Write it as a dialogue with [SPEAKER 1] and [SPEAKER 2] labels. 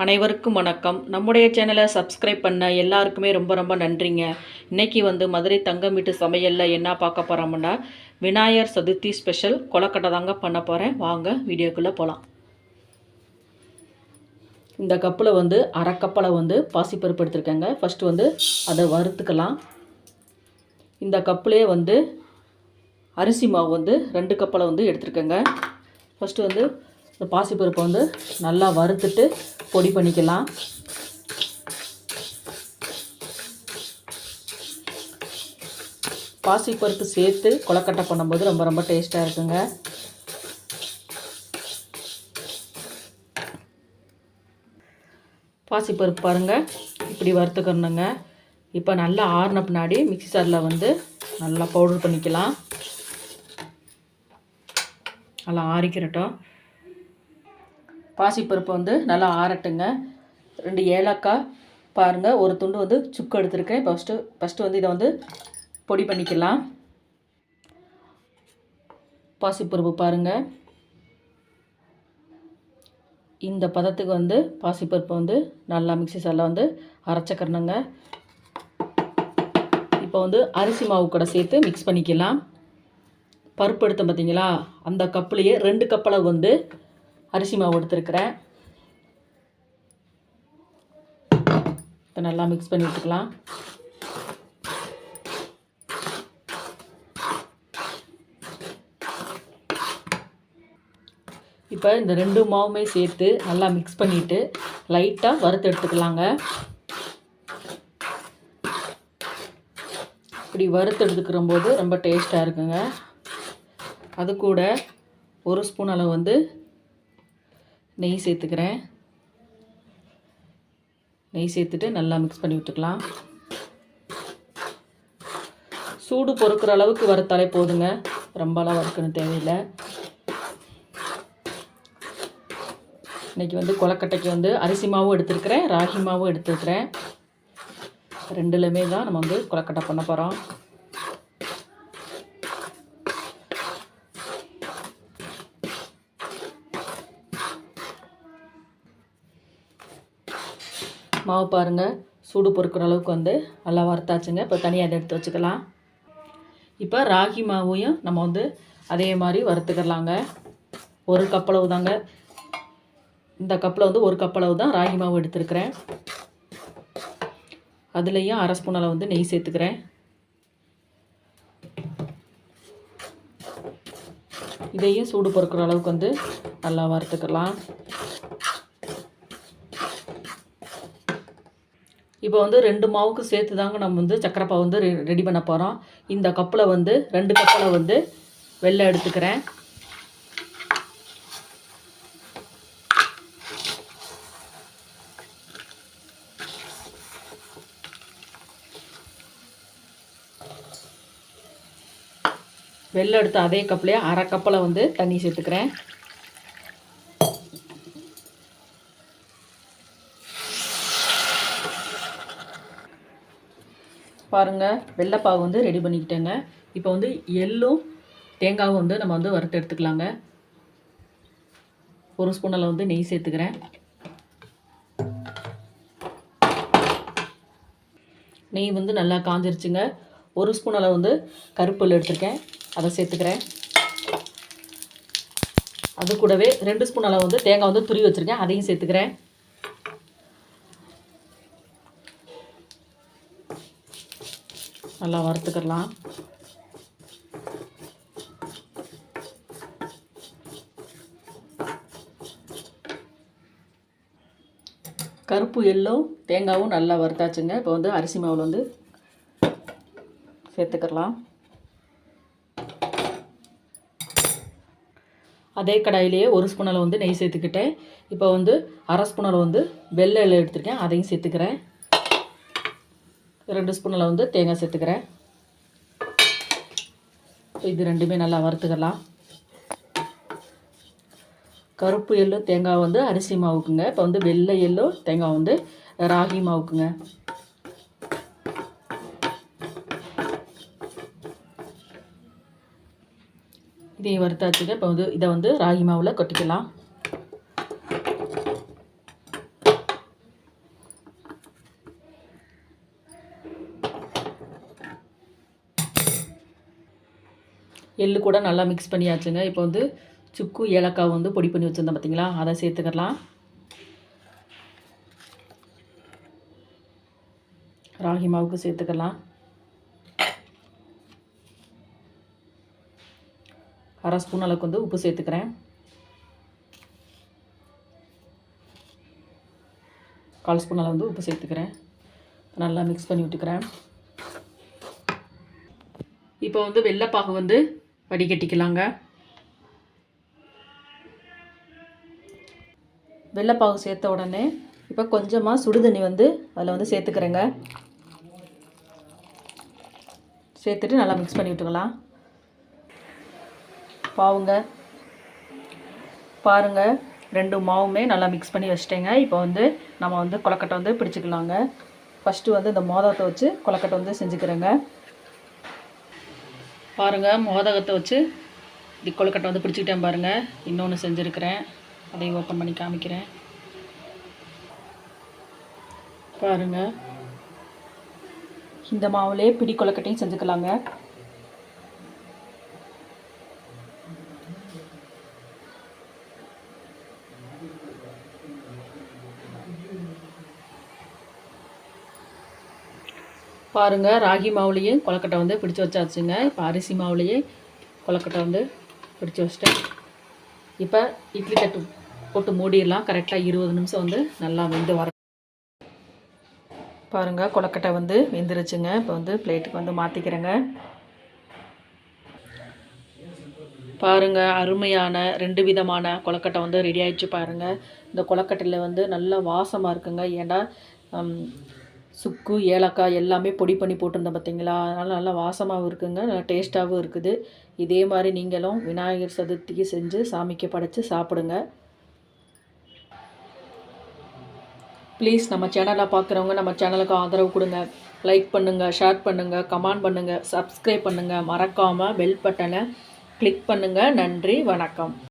[SPEAKER 1] அனைவருக்கும் வணக்கம். நம்முடைய சேனலை சப்ஸ்கிரைப் பண்ண எல்லாருக்குமே ரொம்ப ரொம்ப நன்றிங்க. இன்றைக்கி வந்து மதுரை தங்கம் வீட்டு சமையலில் என்ன பார்க்க போகிறோம்னா விநாயகர் சதுர்த்தி ஸ்பெஷல் கொலக்கட்டை தாங்க பண்ண போகிறேன் வாங்க வீடியோக்குள்ளே போகலாம் இந்த கப்பில் வந்து அரை கப்பில் வந்து பாசிப்பருப்பு எடுத்துருக்கேங்க. ஃபஸ்ட்டு வந்து அதை வறுத்துக்கலாம். இந்த கப்புலேயே வந்து அரிசி மாவு வந்து ரெண்டு கப்பில் வந்து எடுத்துருக்கேங்க. ஃபஸ்ட்டு வந்து இந்த பாசிப்பருப்பை வந்து நல்லா வறுத்துட்டு பொடி பண்ணிக்கலாம். பாசிப்பருப்பு சேர்த்து கொலக்கட்டை பண்ணும்போது ரொம்ப ரொம்ப டேஸ்ட்டாக இருக்குங்க. பாசிப்பருப்பு பாருங்கள் இப்படி வறுத்துக்கணுங்க. இப்போ நல்லா ஆறின பின்னாடி மிக்சரில் வந்து நல்லா பவுடர் பண்ணிக்கலாம். நல்லா ஆறிக்கிறட்டும் பாசிப்பருப்பு வந்து நல்லா ஆறட்டுங்க. ரெண்டு ஏலக்காய் பாருங்கள் ஒரு துண்டு வந்து சுக்கு எடுத்திருக்கேன். ஃபஸ்ட்டு ஃபஸ்ட்டு வந்து இதை வந்து பொடி பண்ணிக்கலாம். பாசிப்பருப்பு பாருங்கள் இந்த பதத்துக்கு வந்து பாசிப்பருப்பு வந்து நல்லா மிக்ஸி சாரில் வந்து அரைச்சக்கரணுங்க இப்போ வந்து அரிசி மாவு கூட சேர்த்து மிக்ஸ் பண்ணிக்கலாம். பருப்பு எடுத்தோம் பார்த்தீங்களா அந்த கப்புலேயே ரெண்டு கப்பளவு வந்து அரிசி மாவு எடுத்துருக்கிறேன். இப்போ நல்லா மிக்ஸ் பண்ணி விட்டுக்கலாம் இப்போ இந்த ரெண்டு மாவுமே சேர்த்து நல்லா மிக்ஸ் பண்ணிவிட்டு லைட்டாக வறுத்து எடுத்துக்கலாங்க. இப்படி வறுத்து எடுத்துக்கிற போது ரொம்ப டேஸ்ட்டாக இருக்குங்க. அது கூட ஒரு ஸ்பூன் அளவு வந்து நெய் சேர்த்துக்கிறேன். நெய் சேர்த்துட்டு நல்லா மிக்ஸ் பண்ணி விட்டுக்கலாம். சூடு பொறுக்கிற அளவுக்கு வறுத்தாலே போதுங்க. ரொம்பலாம் வறுக்கணும் தேவையில்லை. இன்றைக்கி வந்து கொலக்கட்டைக்கு வந்து அரிசி மாவும் எடுத்துருக்கிறேன். ராகி மாவும் எடுத்துருக்கிறேன். ரெண்டுலேயுமே தான் நம்ம வந்து கொலக்கட்டை பண்ண போகிறோம் மாவு பாருங்கள் சூடு பொறுக்கிற அளவுக்கு வந்து நல்லா வறுத்தாச்சுங்க. இப்போ தனியாக அதை எடுத்து வச்சுக்கலாம். இப்போ ராகி மாவையும் நம்ம வந்து அதே மாதிரி வறுத்துக்கலாங்க. ஒரு கப்பளவு தாங்க இந்த கப்பில் வந்து ஒரு கப்பளவு தான் ராகி மாவு எடுத்துருக்கிறேன். அதுலேயும் அரை ஸ்பூன் அளவு வந்து நெய் சேர்த்துக்கிறேன். இதையும் சூடு பொறுக்கிற அளவுக்கு வந்து நல்லா வறுத்துக்கலாம். இப்போ வந்து ரெண்டு மாவுக்கு சேர்த்து தாங்க நம்ம வந்து சக்கரை பாவு வந்து ரெ- ரெடி பண்ண போகிறோம் இந்த கப்பில் வந்து ரெண்டு கப்பில் வந்து வெள்ளை எடுத்துக்கிறேன். வெள்ளை எடுத்த அதே கப்லேயே அரை கப்பில் வந்து தண்ணி சேர்த்துக்கிறேன். பாருங்கள் வெள்ளைப்பாவு வந்து ரெடி பண்ணிக்கிட்டேங்க. இப்போ வந்து எள்ளும் தேங்காவும் வந்து நம்ம வந்து வறுத்து எடுத்துக்கலாங்க. ஒரு ஸ்பூன் அளவு வந்து நெய் சேர்த்துக்கிறேன். நெய் வந்து நல்லா காஞ்சிருச்சுங்க. ஒரு ஸ்பூன் அளவு வந்து கருப்புல் எடுத்திருக்கேன். அதை சேர்த்துக்கிறேன். அது கூடவே ரெண்டு ஸ்பூன் அளவு வந்து தேங்காய் வந்து துரி வச்சுருக்கேன். அதையும் சேர்த்துக்கிறேன். நல்லா வறுத்துக்கலாம் கருப்பு எள்ளும் தேங்காவும் நல்லா வறுத்தாச்சுங்க. இப்போ வந்து அரிசி மாவில் வந்து சேர்த்துக்கலாம் அதே கடாயிலேயே ஒரு ஸ்பூனில் வந்து நெய் சேர்த்துக்கிட்டேன். இப்போ வந்து அரை ஸ்பூனில் வந்து வெள்ளை எள்ளு எடுத்திருக்கேன். அதையும் சேர்த்துக்கிறேன். ரெண்டு ஸ்பூன் அளவு வந்து தேங்காய் சேர்த்துக்கிறேன். இது ரெண்டுமே நல்லா வறுத்துக்கலாம். கருப்பு எள்ளு தேங்காய் வந்து அரிசி மாவுக்குங்க. இப்போ வந்து வெள்ளை எள்ளு தேங்காய் வந்து ராகி மாவுக்குங்க. இதையும் வறுத்தாச்சுங்க. இப்போ வந்து இதை வந்து ராகி மாவில் கொட்டிக்கலாம். எள்ளு கூட நல்லா மிக்ஸ் பண்ணியாச்சுங்க. இப்போ வந்து சுக்கு ஏலக்காய் வந்து பொடி பண்ணி வச்சுருந்தேன் பார்த்தீங்களா அதை சேர்த்துக்கலாம். ராகி மாவுக்கு சேர்த்துக்கலாம். அரை ஸ்பூன் அளவுக்கு வந்து உப்பு சேர்த்துக்கிறேன். கால் ஸ்பூன் அளவு வந்து உப்பு சேர்த்துக்கிறேன். நல்லா மிக்ஸ் பண்ணி விட்டுக்கிறேன். இப்போ வந்து வெள்ளைப்பாகு வந்து வடிகட்டிக்கலாங்க. வெள்ளைப்பாகு சேர்த்த உடனே இப்போ கொஞ்சமாக சுடுதண்ணி வந்து அதில் வந்து சேர்த்துக்கிறேங்க. சேர்த்துட்டு நல்லா மிக்ஸ் பண்ணி விட்டுக்கலாம். பாவுங்க. பாருங்கள் ரெண்டு மாவுமே நல்லா மிக்ஸ் பண்ணி வச்சிட்டேங்க. இப்போ வந்து நம்ம வந்து கொலக்கட்டை வந்து பிடிச்சிக்கலாங்க. ஃபஸ்ட்டு வந்து இந்த மோதத்தை வச்சு கொலக்கட்டை வந்து செஞ்சுக்கிறேங்க. பாருங்கள் மோதகத்தை வச்சு இது கொழுக்கட்டை வந்து பிடிச்சிக்கிட்டேன் பாருங்கள் இன்னொன்று செஞ்சுருக்கிறேன். அதையும் ஓப்பன் பண்ணி காமிக்கிறேன். பாருங்கள் இந்த மாவுலேயே பிடி கொழுக்கட்டையும் செஞ்சுக்கலாங்க. பாருங்கள் ராகி மாவுலேயும் கொலக்கட்டை வந்து பிடிச்சி வச்சாச்சுங்க. இப்போ அரிசி மாவுலேயே கொலக்கட்டை வந்து பிடிச்சி வச்சிட்டேன். இப்போ இட்லி தட்டு போட்டு மூடிடலாம். கரெக்டாக இருபது நிமிஷம் வந்து நல்லா வெந்து வர பாருங்கள் கொலக்கட்டை வந்து வெந்துருச்சுங்க. இப்போ வந்து பிளேட்டுக்கு வந்து மாற்றிக்கிறேங்க பாருங்கள் அருமையான ரெண்டு விதமான கொலக்கட்டை வந்து ரெடி ஆயிடுச்சு பாருங்கள் இந்த கொலக்கட்டையில் வந்து நல்ல வாசமாக இருக்குங்க. ஏன்னா சுக்கு ஏலக்காய் எல்லாமே பொடி பண்ணி போட்டிருந்தேன் பார்த்தீங்களா அதனால் நல்லா வாசமாகவும் இருக்குங்க. நல்லா டேஸ்ட்டாகவும் இருக்குது. இதே மாதிரி நீங்களும் விநாயகர் சதுர்த்திக்கு செஞ்சு சாமிக்கு படைத்து சாப்பிடுங்க. ப்ளீஸ் நம்ம சேனலை பார்க்குறவங்க நம்ம சேனலுக்கு ஆதரவு கொடுங்க. லைக் பண்ணுங்கள் ஷேர் பண்ணுங்கள் கமெண்ட் பண்ணுங்கள் சப்ஸ்கிரைப் பண்ணுங்கள் மறக்காமல் பெல் பட்டனை கிளிக் பண்ணுங்கள் நன்றி வணக்கம்.